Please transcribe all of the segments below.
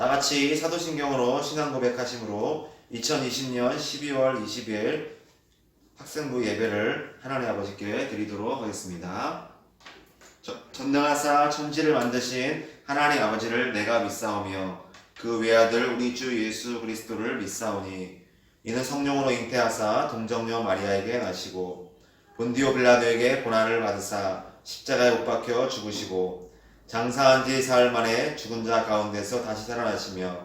다 같이 사도신경으로 신앙 고백하심으로 2020년 12월 20일 학생부 예배를 하나님 아버지께 드리도록 하겠습니다. 저- 전능하사 천지를 만드신 하나님 아버지를 내가 믿사오며 그 외아들 우리 주 예수 그리스도를 믿사오니 이는 성령으로 잉태하사 동정녀 마리아에게 나시고 본디오 빌라도에게 고난을 받으사 십자가에 못 박혀 죽으시고 장사한 지 사흘 만에 죽은 자 가운데서 다시 살아나시며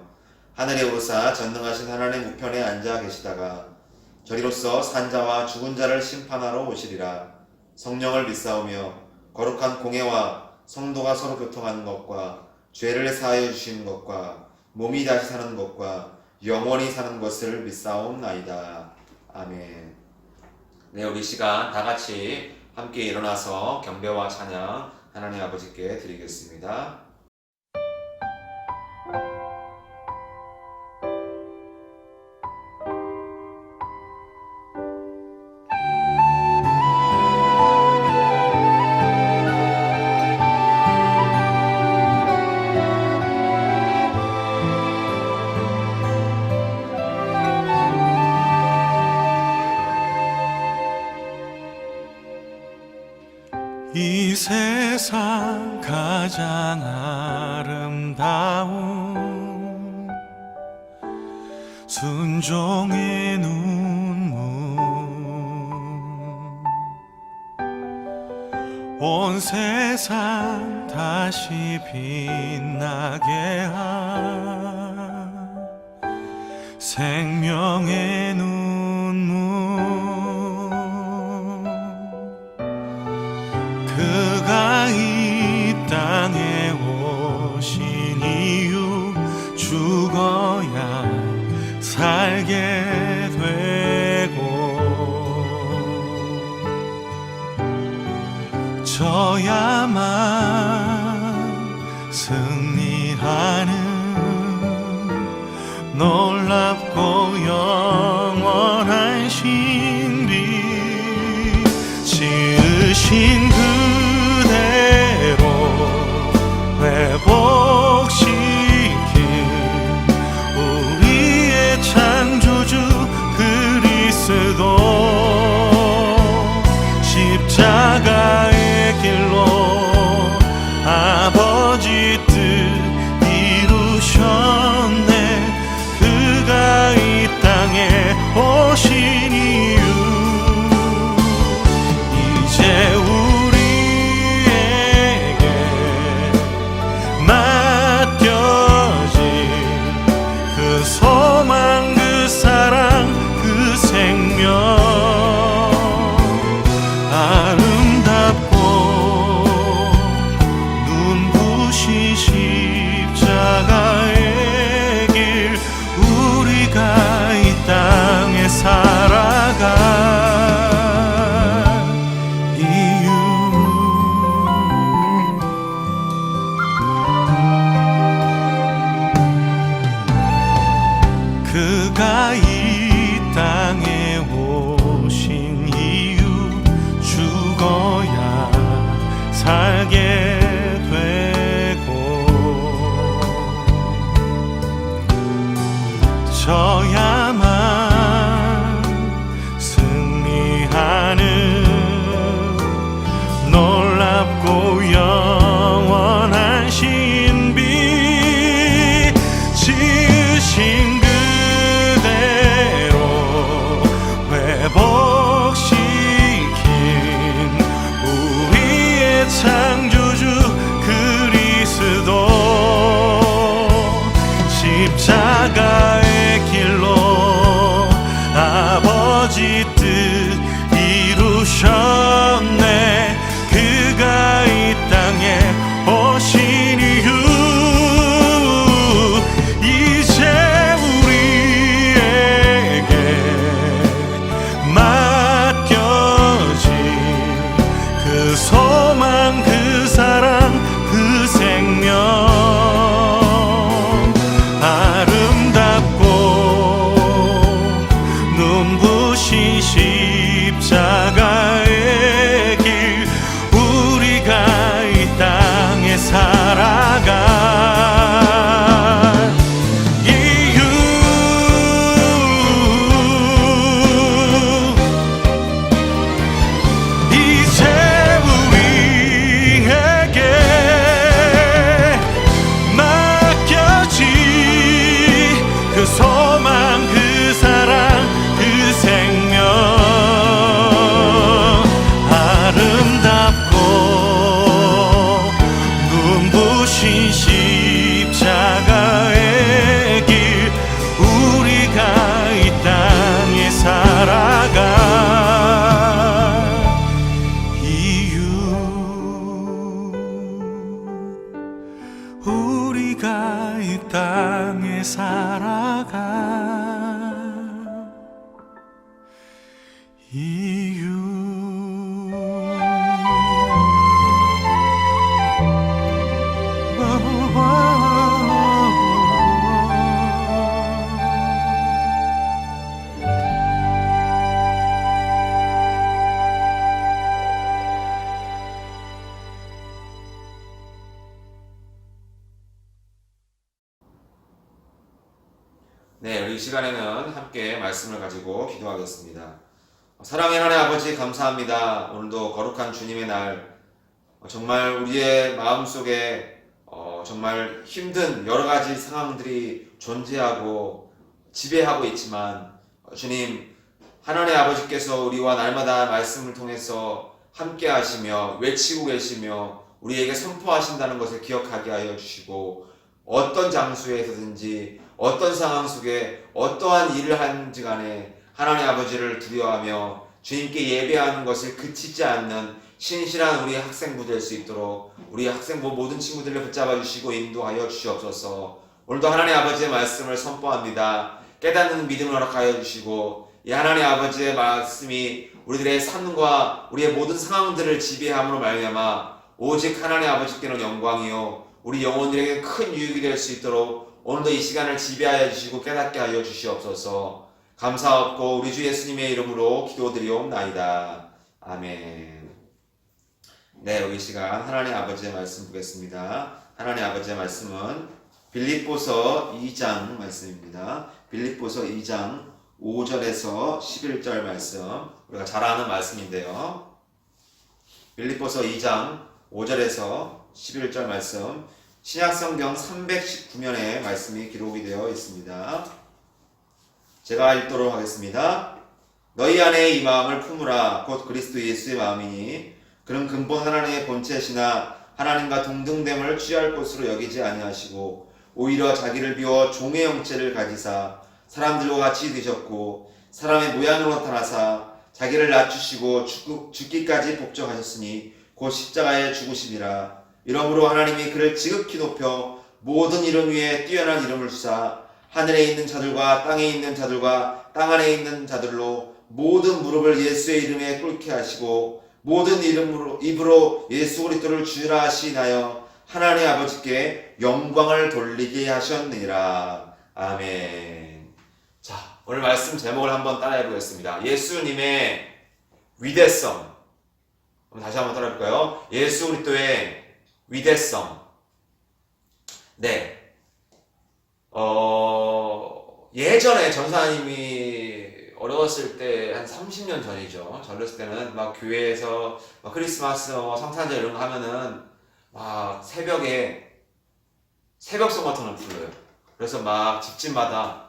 하늘에 오르사 전능하신 하나님 우편에 앉아 계시다가 저리로서 산자와 죽은 자를 심판하러 오시리라. 성령을 믿사오며 거룩한 공예와 성도가 서로 교통하는 것과 죄를 사하여 주시는 것과 몸이 다시 사는 것과 영원히 사는 것을 믿사옵나이다. 아멘. 네 우리 시간 다 같이 함께 일어나서 경배와 찬양 하나님 아버지께 드리겠습니다. 순종의 눈물. 온 세상 다시 빛나게 한 생명의 눈물 승리하는 놀랍고 영원한 신비 지으신 그 시간에는 함께 말씀을 가지고 기도하겠습니다. 사랑의 하나님 아버지 감사합니다. 오늘도 거룩한 주님의 날 어, 정말 우리의 마음 속에 어, 정말 힘든 여러 가지 상황들이 존재하고 지배하고 있지만 어, 주님 하나님의 아버지께서 우리와 날마다 말씀을 통해서 함께 하시며 외치고 계시며 우리에게 선포하신다는 것을 기억하게 하여 주시고 어떤 장소에서든지 어떤 상황 속에 어떠한 일을 하는지 간에 하나님 아버지를 두려워하며 주님께 예배하는 것을 그치지 않는 신실한 우리 학생부 될 수 있도록 우리 학생부 모든 친구들을 붙잡아 주시고 인도하여 주시옵소서. 오늘도 하나님 아버지의 말씀을 선포합니다. 깨닫는 믿음을 허락하여 주시고 이 하나님 아버지의 말씀이 우리들의 삶과 우리의 모든 상황들을 지배함으로 말미암아 오직 하나님 아버지께는 영광이요. 우리 영혼들에게 큰 유익이 될 수 있도록 오늘도 이 시간을 지배하여 주시고 깨닫게 하여 주시옵소서. 감사없고 우리 주 예수님의 이름으로 기도드리옵나이다. 아멘. 네 여기 시간 하나님 아버지의 말씀 보겠습니다. 하나님 아버지의 말씀은 빌립보서 2장 말씀입니다. 빌립보서 2장 5절에서 11절 말씀. 우리가 잘 아는 말씀인데요. 빌립보서 2장 5절에서 11절 말씀 신약성경 319면에 말씀이 기록이 되어 있습니다. 제가 읽도록 하겠습니다. 너희 안에 이 마음을 품으라 곧 그리스도 예수의 마음이니 그는 근본 하나님의 본체시나 하나님과 동등됨을 취할 것으로 여기지 아니하시고 오히려 자기를 비워 종의 형체를 가지사 사람들과 같이 되셨고 사람의 모양으로 나타나사 자기를 낮추시고 죽, 죽기까지 복종하셨으니 곧 십자가에 죽으시니라 이러므로 하나님이 그를 지극히 높여 모든 이름 위에 뛰어난 이름을 주사 하늘에 있는 자들과 땅에 있는 자들과 땅 안에 있는 자들로 모든 무릎을 예수의 이름에 꿇게 하시고 모든 이름으로 입으로 예수 그리스도를 주라 하시나요 하나님 아버지께 영광을 돌리게 하셨느니라 아멘. 자 오늘 말씀 제목을 한번 따라해 보겠습니다. 예수님의 위대성. 다시 한번 따라해 볼까요? 예수 그리스도의 위대성. 네. 어, 예전에 전사님이 어려웠을 때 한 30년 전이죠. 저랬을 때는 막 교회에서 막 크리스마스, 뭐 성탄절 이런 거 하면은 막 새벽에 새벽송 같은 걸 불러요. 그래서 막 집집마다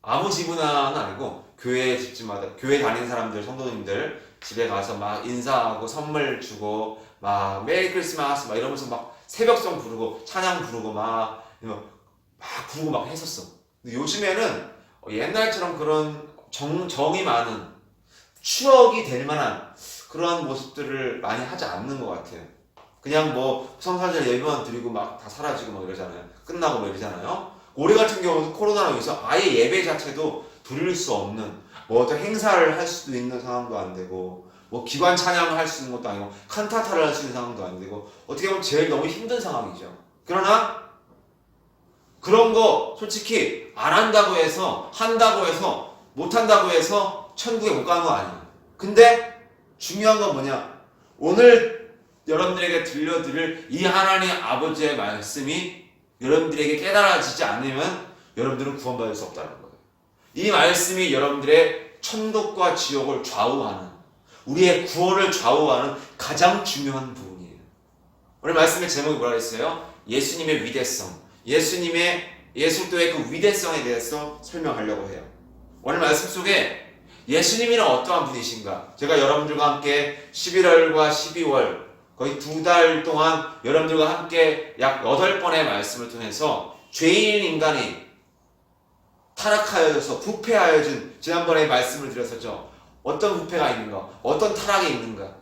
아무 집이나는 아니고 교회 집집마다 교회 다니는 사람들 성도님들 집에 가서 막 인사하고 선물 주고 막 메리 크리스마스 막 이러면서 막 새벽송 부르고 찬양 부르고 막, 막 부르고 막 했었어. 요즘에는 옛날처럼 그런 정, 정이 많은 추억이 될 만한 그런 모습들을 많이 하지 않는 것 같아요. 그냥 뭐 성사절 예배만 드리고 막 다 사라지고 막 이러잖아요. 끝나고 막 이러잖아요. 올해 같은 경우는 코로나로 인해서 아예 예배 자체도 드릴 수 없는 뭐 어떤 행사를 할 수도 있는 상황도 안 되고 뭐 기관 찬양을 할 수 있는 것도 아니고 칸타타를 할 수 있는 상황도 안 되고 어떻게 보면 제일 너무 힘든 상황이죠. 그러나 그런 거 솔직히 안 한다고 해서 한다고 해서 못 한다고 해서 천국에 못 가는 거 아니에요. 근데 중요한 건 뭐냐? 오늘 여러분들에게 들려드릴 이 하나님 아버지의 말씀이 여러분들에게 깨달아지지 않으면 여러분들은 구원받을 수 없다는 거예요. 이 말씀이 여러분들의 천국과 지옥을 좌우하는 우리의 구원을 좌우하는 가장 중요한 부분이에요. 오늘 말씀의 제목이 뭐라 그랬어요? 예수님의 위대성. 예수님의 예수도의 그 위대성에 대해서 설명하려고 해요. 오늘 말씀 속에 예수님이란 어떠한 분이신가? 제가 여러분들과 함께 11월과 12월 거의 두 달 동안 여러분들과 함께 약 여덟 번의 말씀을 통해서 죄인 인간이 타락하여져서 부패하여진 지난번에 말씀을 드렸었죠. 어떤 부패가 있는가? 어떤 타락이 있는가?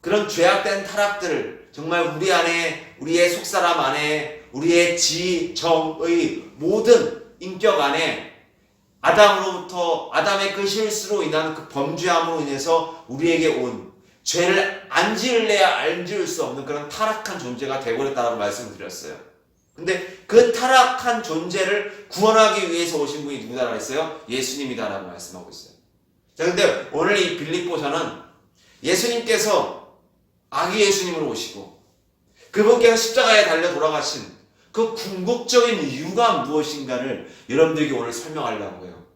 그런 죄악된 타락들을 정말 우리 안에 우리의 속사람 안에 우리의 지 정의 모든 인격 안에 아담으로부터 아담의 그 실수로 인한 그 범죄함으로 인해서 우리에게 온 죄를 안 지을래야 안 지을 수 없는 그런 타락한 존재가 되버렸다라고 말씀을 드렸어요. 근데 그 타락한 존재를 구원하기 위해서 오신 분이 누구다라고 했어요? 예수님이다라고 말씀하고 있어요. 자, 근데 오늘 이 빌립보서는 예수님께서 아기 예수님으로 오시고 그분께서 십자가에 달려 돌아가신 그 궁극적인 이유가 무엇인가를 여러분들에게 오늘 설명하려고 해요.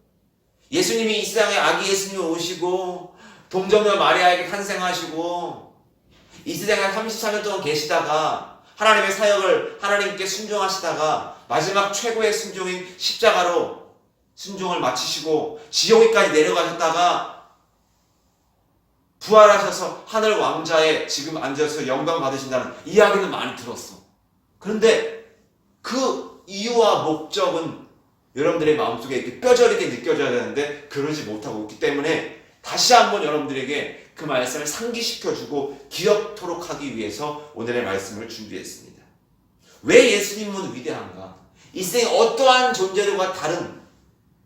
예수님이 이 세상에 아기 예수님이 오시고 동정녀 마리아에게 탄생하시고 이 세상에 33년 동안 계시다가 하나님의 사역을 하나님께 순종하시다가 마지막 최고의 순종인 십자가로 순종을 마치시고 지옥에까지 내려가셨다가 부활하셔서 하늘 왕자에 지금 앉아서 영광 받으신다는 이야기는 많이 들었어. 그런데 그 이유와 목적은 여러분들의 마음속에 이렇게 뼈저리게 느껴져야 되는데 그러지 못하고 있기 때문에 다시 한번 여러분들에게 그 말씀을 상기시켜주고 기억토록 하기 위해서 오늘의 말씀을 준비했습니다. 왜 예수님은 위대한가? 이 세상에 어떠한 존재들과 다른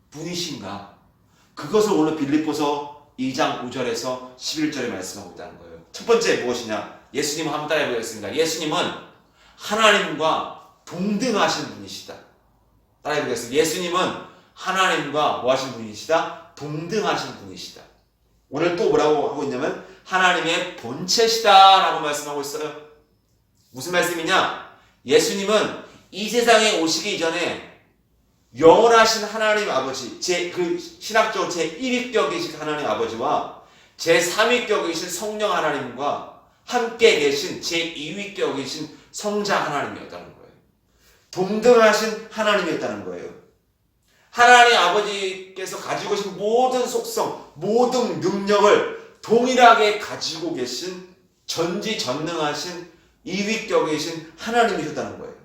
분이신가? 그것을 오늘 빌립보서 2장 5절에서 11절에 말씀하고 있다는 거예요. 첫 번째 무엇이냐? 예수님 한번 따라해 보겠습니다. 예수님은 하나님과 동등하신 분이시다. 따라해 보겠습니다. 예수님은 하나님과 뭐 하신 분이시다? 동등하신 분이시다. 오늘 또 뭐라고 하고 있냐면 하나님의 본체시다라고 말씀하고 있어요. 무슨 말씀이냐? 예수님은 이 세상에 오시기 이전에 영원하신 하나님 아버지, 제 그 신학적으로 제 1위격이신 하나님 아버지와 제 3위격이신 성령 하나님과 함께 계신 제 2위격이신 성자 하나님이었다는 거예요. 동등하신 하나님이었다는 거예요. 하나님 아버지께서 가지고 계신 모든 속성, 모든 능력을 동일하게 가지고 계신 전지전능하신 이위격이신 하나님이셨다는 거예요.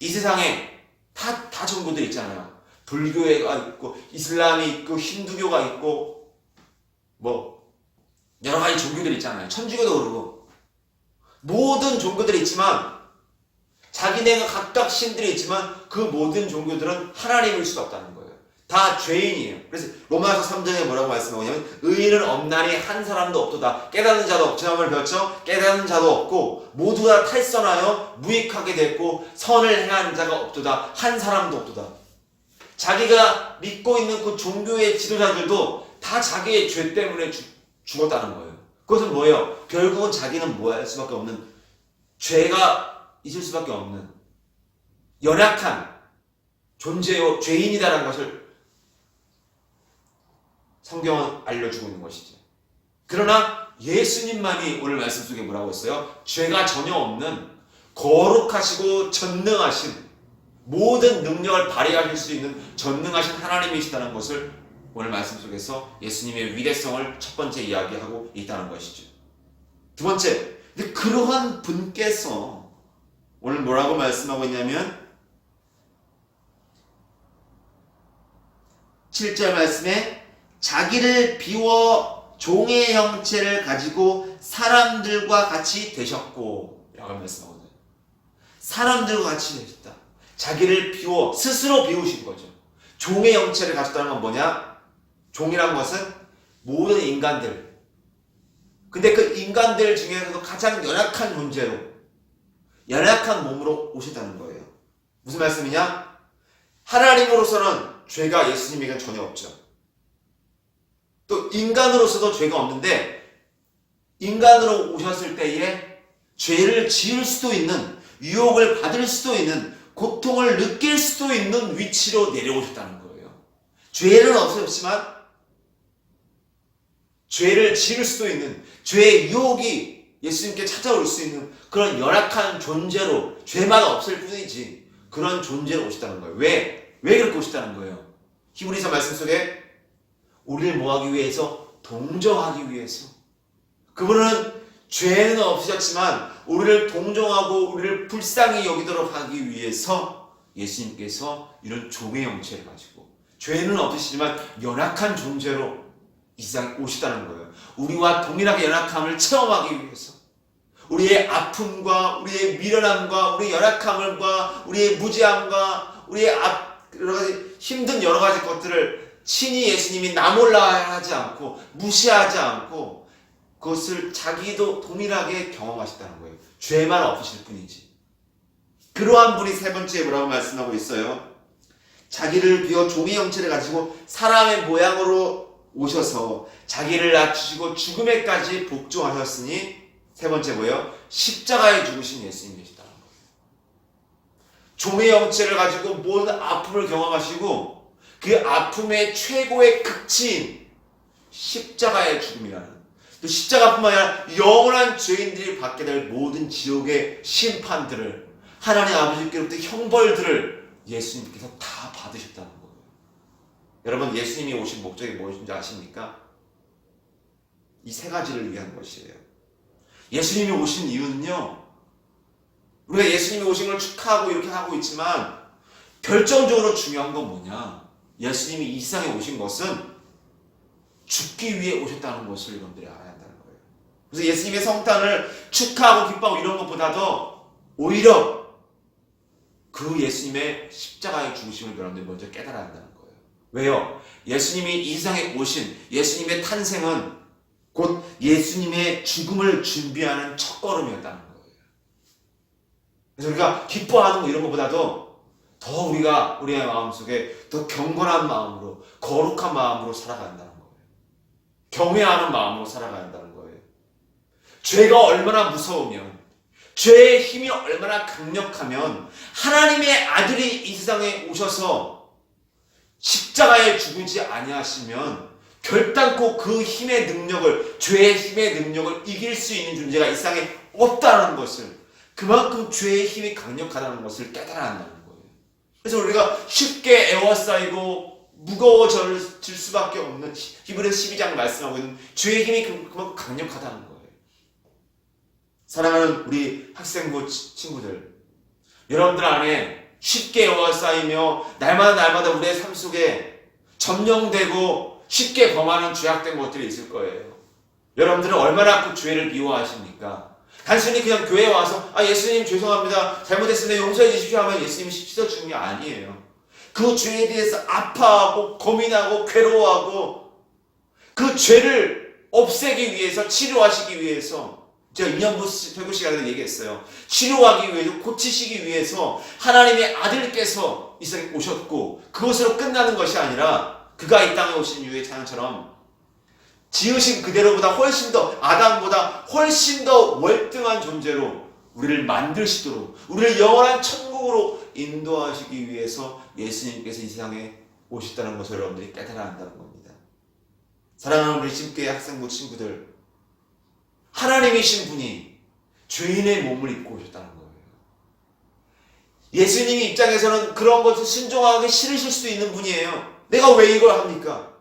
이 세상에 다, 다 종교들 있잖아요. 불교가 있고, 이슬람이 있고, 힌두교가 있고, 뭐, 여러 가지 종교들 있잖아요. 천주교도 그러고. 모든 종교들이 있지만, 자기네가 각각 신들이 있지만, 그 모든 종교들은 하나님일 수 없다는 거예요. 다 죄인이에요. 그래서 로마서 3장에 뭐라고 말씀하냐면, 의인은 없나니 한 사람도 없도다. 깨닫는 자도 없, 지난번에 배웠죠? 깨닫는 자도 없고, 모두 다 탈선하여 무익하게 됐고, 선을 행하는 자가 없도다. 한 사람도 없도다. 자기가 믿고 있는 그 종교의 지도자들도 다 자기의 죄 때문에 죽, 죽었다는 거예요. 그것은 뭐예요? 결국은 자기는 뭐할 수밖에 없는, 죄가 있을 수밖에 없는, 연약한 존재요, 죄인이다라는 것을 성경은 알려주고 있는 것이죠. 그러나 예수님만이 오늘 말씀 속에 뭐라고 했어요? 죄가 전혀 없는 거룩하시고 전능하신 모든 능력을 발휘하실 수 있는 전능하신 하나님이시다는 것을 오늘 말씀 속에서 예수님의 위대성을 첫 번째 이야기하고 있다는 것이죠. 두 번째, 근데 그러한 분께서 오늘 뭐라고 말씀하고 있냐면 7절 말씀에 자기를 비워 종의 형체를 가지고 사람들과 같이 되셨고 라고 말씀하거든요. 사람들과 같이 되셨다. 자기를 비워 스스로 비우신 거죠. 종의 형체를 가졌다는 건 뭐냐? 종이란 것은 모든 인간들. 근데 그 인간들 중에서도 가장 연약한 존재로 연약한 몸으로 오셨다는 거예요. 무슨 말씀이냐? 하나님으로서는 죄가 예수님에게는 전혀 없죠. 또 인간으로서도 죄가 없는데 인간으로 오셨을 때에 죄를 지을 수도 있는 유혹을 받을 수도 있는 고통을 느낄 수도 있는 위치로 내려오셨다는 거예요. 죄는 없었지만 죄를 지을 수도 있는 죄의 유혹이 예수님께 찾아올 수 있는 그런 열악한 존재로 죄만 없을 뿐이지 그런 존재로 오셨다는 거예요. 왜? 왜 그렇게 오셨다는 거예요? 히브리서 말씀 속에 우리를 뭐하기 위해서 동정하기 위해서 그분은 죄는 없으셨지만 우리를 동정하고 우리를 불쌍히 여기도록 하기 위해서 예수님께서 이런 종의 형체를 가지고 죄는 없으시지만 연약한 존재로 이 세상에 오시다는 거예요. 우리와 동일하게 연약함을 체험하기 위해서 우리의 아픔과 우리의 미련함과 우리의 연약함과 우리의 무지함과 우리의 앞 여러 가지 힘든 여러 가지 것들을 친히 예수님이 나몰라 하지 않고 무시하지 않고 그것을 자기도 동일하게 경험하셨다는 거예요. 죄만 없으실 뿐이지. 그러한 분이 세 번째 뭐라고 말씀하고 있어요. 자기를 비워 종의 형체를 가지고 사람의 모양으로 오셔서 자기를 낮추시고 죽음에까지 복종하셨으니 세 번째 뭐예요? 십자가에 죽으신 예수님이시다는 거예요. 종의 형체를 가지고 모든 아픔을 경험하시고 그 아픔의 최고의 극치인 십자가의 죽음이라는 또 십자가뿐만 아니라 영원한 죄인들이 받게 될 모든 지옥의 심판들을 하나님 아버지께로부터 형벌들을 예수님께서 다 받으셨다는 거예요. 여러분 예수님이 오신 목적이 무엇인지 아십니까? 이 세 가지를 위한 것이에요. 예수님이 오신 이유는요. 우리가 예수님이 오신 걸 축하하고 이렇게 하고 있지만 결정적으로 중요한 건 뭐냐? 예수님이 이 세상에 오신 것은 죽기 위해 오셨다는 것을 여러분들이 알아야 한다는 거예요. 그래서 예수님의 성탄을 축하하고 기뻐하고 이런 것보다도 오히려 그 예수님의 십자가의 중심을 여러분들이 먼저 깨달아야 한다는 거예요. 왜요? 예수님이 이 세상에 오신 예수님의 탄생은 곧 예수님의 죽음을 준비하는 첫걸음이었다는 거예요. 그래서 우리가 기뻐하는 거 이런 것보다도 더 우리가 우리의 마음속에 더 경건한 마음으로 거룩한 마음으로 살아가야 한다는 거예요. 경외하는 마음으로 살아가야 한다는 거예요. 죄가 얼마나 무서우면 죄의 힘이 얼마나 강력하면 하나님의 아들이 이 세상에 오셔서 십자가에 죽지 아니하시면 결단코 그 힘의 능력을 죄의 힘의 능력을 이길 수 있는 존재가 이 세상에 없다는 것을 그만큼 죄의 힘이 강력하다는 것을 깨달아야 거예요. 그래서 우리가 쉽게 애워싸이고 무거워질 수밖에 없는 히브리 12장 말씀하고 있는 죄의 힘이 그- 그만큼 강력하다는 거예요. 사랑하는 우리 학생부 치- 친구들, 여러분들 안에 쉽게 애워싸이며 날마다 날마다 우리의 삶 속에 점령되고 쉽게 범하는 죄악된 것들이 있을 거예요. 여러분들은 얼마나 그 죄를 미워하십니까? 단순히 그냥 교회에 와서 아 예수님 죄송합니다 잘못했습니다 용서해 주십시오 하면 예수님이 씻어주는 게 아니에요. 그 죄에 대해서 아파하고 고민하고 괴로워하고 그 죄를 없애기 위해서 치료하시기 위해서 제가 2년부 설교 시간에 얘기했어요. 치료하기 위해서 고치시기 위해서 하나님의 아들께서 이 세상에 오셨고 그것으로 끝나는 것이 아니라 그가 이 땅에 오신 이후의 찬양처럼 지으신 그대로보다 훨씬 더 아담보다 훨씬 더 월등한 존재로 우리를 만드시도록 우리를 영원한 천국으로 인도하시기 위해서 예수님께서 이 세상에 오셨다는 것을 여러분들이 깨달아야 한다는 겁니다. 사랑하는 우리 심교회 학생부 친구들 하나님이신 분이 죄인의 몸을 입고 오셨다는 거예요. 예수님 입장에서는 그런 것을 순종하기 싫으실 수 있는 분이에요. 내가 왜 이걸 합니까?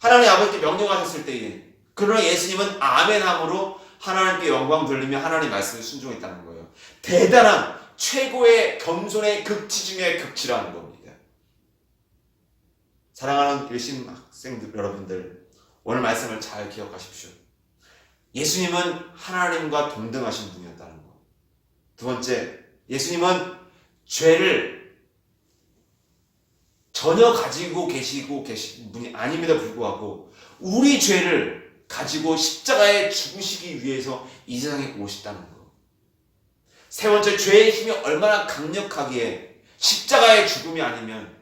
하나님 아버지께 명령하셨을 때에 그러나 예수님은 아멘함으로 하나님께 영광 돌리며 하나님 말씀을 순종했다는 거예요. 대단한 최고의 겸손의 극치 중의 극치라는 겁니다. 사랑하는 일심 학생들 여러분들 오늘 말씀을 잘 기억하십시오. 예수님은 하나님과 동등하신 분이었다는 것. 두 번째, 예수님은 죄를 전혀 가지고 계시고 계신 분이 아님에도 불구하고 우리 죄를 가지고 십자가에 죽으시기 위해서 이 세상에 오셨다는 것. 세 번째, 죄의 힘이 얼마나 강력하기에 십자가의 죽음이 아니면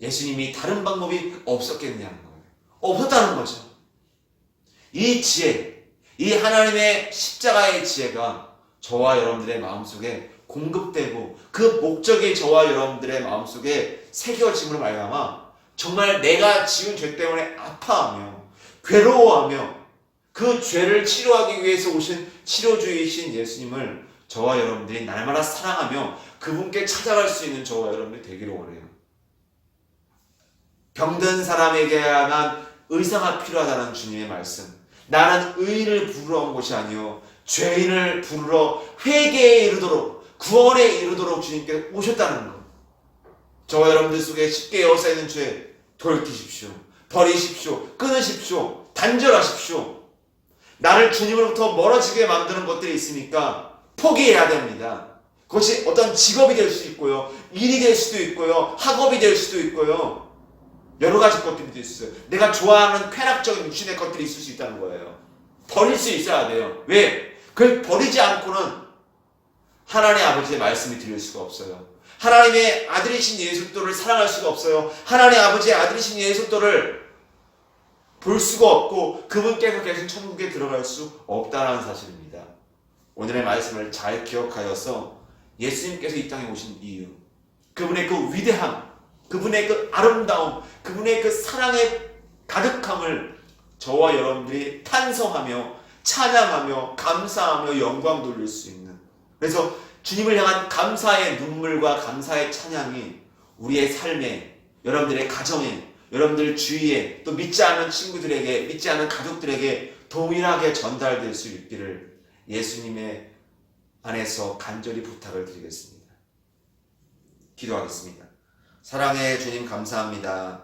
예수님이 다른 방법이 없었겠냐는 거예요. 없었다는 거죠. 이 지혜, 이 하나님의 십자가의 지혜가 저와 여러분들의 마음속에 공급되고 그 목적이 저와 여러분들의 마음속에 새겨짐으로 말미암아 정말 내가 지은 죄 때문에 아파하며 괴로워하며 그 죄를 치료하기 위해서 오신 치료주이신 예수님을 저와 여러분들이 날마다 사랑하며 그분께 찾아갈 수 있는 저와 여러분들이 되기를 원해요. 병든 사람에게야만 의사가 필요하다는 주님의 말씀. 나는 의인을 부르러 온 것이 아니요 죄인을 부르러 회개에 이르도록 구원에 이르도록 주님께서 오셨다는 것. 저와 여러분들 속에 쉽게 에워싸이는 죄 돌이키십시오. 버리십시오. 끊으십시오. 단절하십시오. 나를 주님으로부터 멀어지게 만드는 것들이 있으니까 포기해야 됩니다. 그것이 어떤 직업이 될수 있고요. 일이 될 수도 있고요. 학업이 될 수도 있고요. 여러 가지 것들이 있어요. 내가 좋아하는 쾌락적인 육신의 것들이 있을 수 있다는 거예요. 버릴 수 있어야 돼요. 왜? 그걸 버리지 않고는 하나님의 아버지의 말씀이 들릴 수가 없어요. 하나님의 아들이신 예수 그리스도를 사랑할 수가 없어요. 하나님의 아버지의 아들이신 예수 그리스도를 볼 수가 없고 그분께서 계신 천국에 들어갈 수 없다는 사실입니다. 오늘의 말씀을 잘 기억하여서 예수님께서 이 땅에 오신 이유, 그분의 그 위대함, 그분의 그 아름다움, 그분의 그 사랑의 가득함을 저와 여러분들이 탄성하며 찬양하며 감사하며 영광 돌릴 수 있는 그래서 주님을 향한 감사의 눈물과 감사의 찬양이 우리의 삶에 여러분들의 가정에 여러분들 주위에 또 믿지 않은 친구들에게 믿지 않은 가족들에게 동일하게 전달될 수 있기를 예수님의 안에서 간절히 부탁을 드리겠습니다. 기도하겠습니다. 사랑의 주님 감사합니다.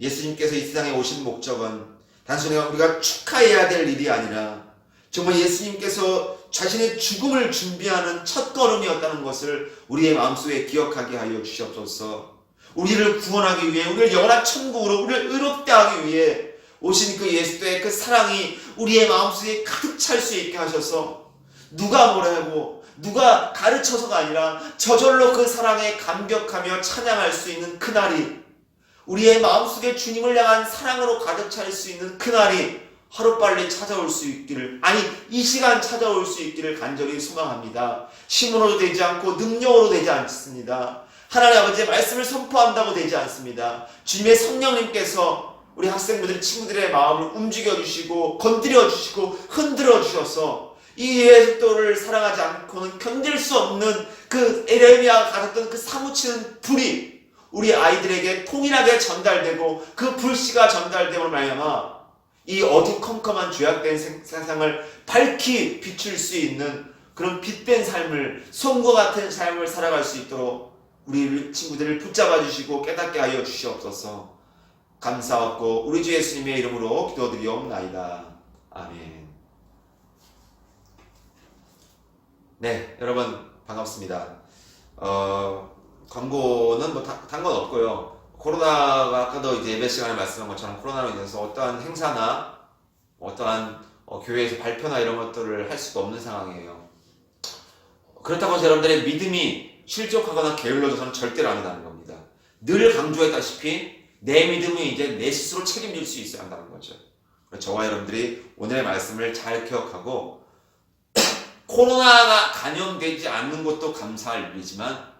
예수님께서 이 세상에 오신 목적은 단순히 우리가 축하해야 될 일이 아니라 정말 예수님께서 자신의 죽음을 준비하는 첫 걸음이었다는 것을 우리의 마음속에 기억하게 하여 주시옵소서. 우리를 구원하기 위해 우리를 영원한 천국으로 우리를 의롭게 하기 위해 오신 그 예수의 그 사랑이 우리의 마음속에 가득 찰 수 있게 하셔서 누가 뭐라고 누가 가르쳐서가 아니라 저절로 그 사랑에 감격하며 찬양할 수 있는 그날이 우리의 마음속에 주님을 향한 사랑으로 가득 찰 수 있는 그날이 하루빨리 찾아올 수 있기를 아니 이 시간 찾아올 수 있기를 간절히 소망합니다. 힘으로도 되지 않고 능력으로 되지 않습니다. 하나님 아버지의 말씀을 선포한다고 되지 않습니다. 주님의 성령님께서 우리 학생분들 친구들의 마음을 움직여 주시고 건드려 주시고 흔들어 주셔서 이 예수도를 사랑하지 않고는 견딜 수 없는 그 에레미야가 가졌던 그 사무치는 불이 우리 아이들에게 통일하게 전달되고 그 불씨가 전달됨으로 말미암아 이 어두컴컴한 죄악된 생- 세상을 밝히 비출 수 있는 그런 빛된 삶을 송과 같은 삶을 살아갈 수 있도록 우리 친구들을 붙잡아 주시고 깨닫게 하여 주시옵소서. 감사하고 우리 주 예수님의 이름으로 기도드리옵나이다. 아멘. 네, 여러분 반갑습니다. 어, 광고는 뭐 단 건 없고요. 코로나가 아까도 이제 예배 시간에 말씀한 것처럼 코로나로 인해서 어떠한 행사나 어떠한 어, 교회에서 발표나 이런 것들을 할 수가 없는 상황이에요. 그렇다고 해서 여러분들의 믿음이 실족하거나 게을러져서는 절대로 아니라는 겁니다. 늘 강조했다시피 내 믿음이 이제 내 스스로 책임질 수 있어야 한다는 거죠. 저와 여러분들이 오늘의 말씀을 잘 기억하고 코로나가 감염되지 않는 것도 감사할 일이지만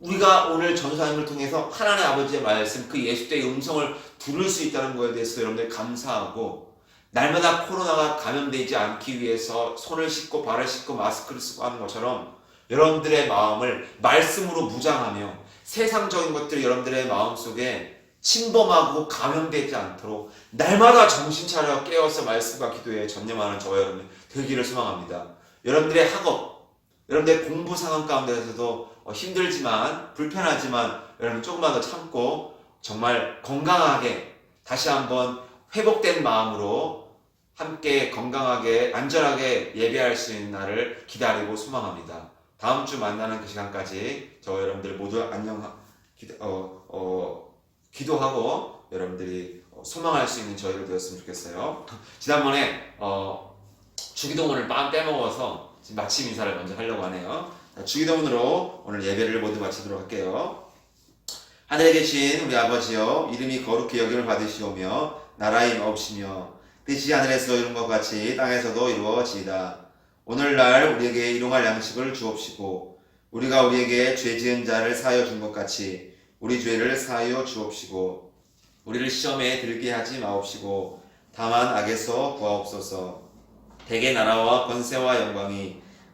우리가 오늘 전사님을 통해서 하나님 아버지의 말씀 그 예수의 음성을 들을 수 있다는 것에 대해서 여러분들 감사하고 날마다 코로나가 감염되지 않기 위해서 손을 씻고 발을 씻고 마스크를 쓰고 하는 것처럼 여러분들의 마음을 말씀으로 무장하며 세상적인 것들이 여러분들의 마음 속에 침범하고 감염되지 않도록 날마다 정신 차려 깨어서 말씀과 기도에 전념하는 저와 여러분 되기를 소망합니다. 여러분들의 학업, 여러분들의 공부 상황 가운데서도 어, 힘들지만 불편하지만 여러분 조금만 더 참고 정말 건강하게 다시 한번 회복된 마음으로 함께 건강하게 안전하게 예배할 수 있는 날을 기다리고 소망합니다. 다음 주 만나는 그 시간까지 저 여러분들 모두 안녕 기도, 어, 어, 기도하고 여러분들이 어, 소망할 수 있는 저희가 되었으면 좋겠어요. 지난번에 어, 주기도문을 빵 빼먹어서 지금 마침 인사를 먼저 하려고 하네요. 자, 주기도문으로 오늘 예배를 모두 마치도록 할게요. 하늘에 계신 우리 아버지여 이름이 거룩히 여김을 받으시오며 나라의 없으며 뜻이 하늘에서 이룬 것 같이 땅에서도 이루어지이다. 오늘날 우리에게 일용할 양식을 주옵시고 우리가 우리에게 죄 지은 자를 사하여 준 것 같이 우리 죄를 사하여 주옵시고 우리를 시험에 들게 하지 마옵시고 다만 악에서 구하옵소서 대개 나라와 권세와 영광이